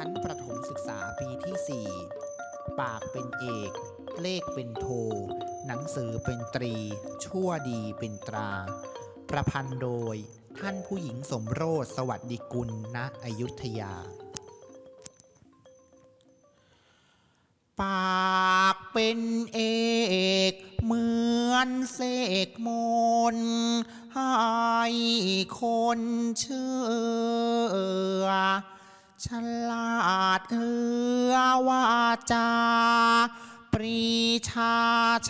ชั้นประถมศึกษาปีที่ 4 ปากเป็นเอก เลขเป็นโท หนังสือเป็นตรี ชั่วดีเป็นตรา ประพันธ์โดยท่านผู้หญิงสมโรธสวัสดิกุลณอยุธยา ปากเป็นเอกเหมือนเสกมนให้คนเชื่อ ฉลาดเอือวาจา ปรีชา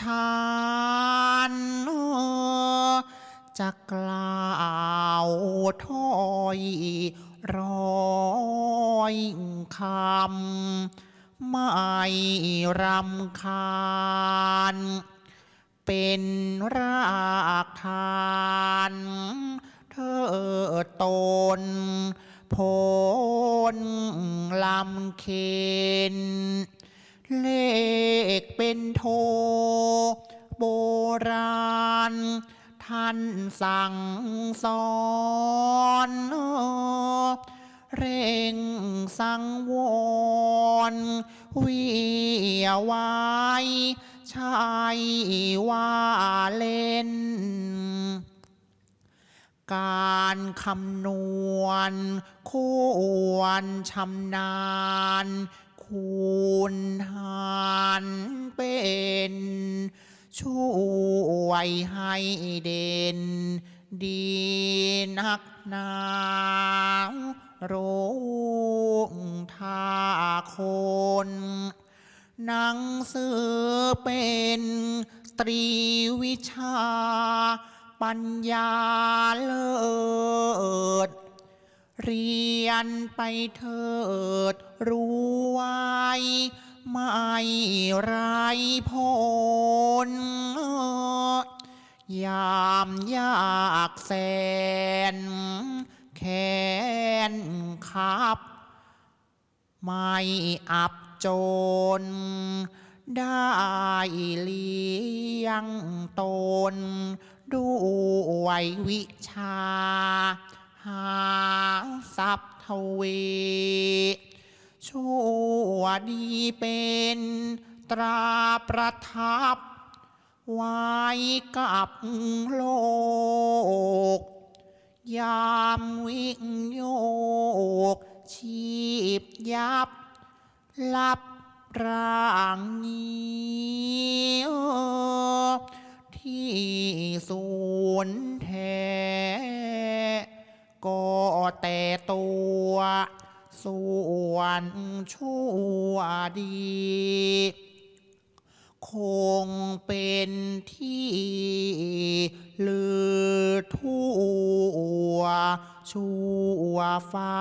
ชาญจะกล่าวถ้อยร้อยคำ ไม่รำคาญ เป็นรากฐาน เธอตน โพนลำเคนเลขเป็นโท โบราณ ท่านสั่งสอนเร่งสังวรวิวายชายว่าเล่น การคำนวณ ควรชำนาญ คูณหารเป็น ช่วยให้เด่น ดีนักหนารู้ท่าคนหนังสือเป็นตรีวิชา ปัญญาเลิศ เรียนไปเถิดรู้ไว้ไม่ไรผลยามยากแสน แค้นขับ ไม่อับจน ได้เลี้ยงตนด้วยวิชา หาทรัพย์ทวีชั่วดีเป็นตราประทับ ไว้กับโลก ยามวิ่งโยกชีพยับลับ ร่างนี้ที่ศูนย์แท้ก็แต่ตัวส่วนชั่วดี คงเป็นที่ลือทั่วชั่วฟ้า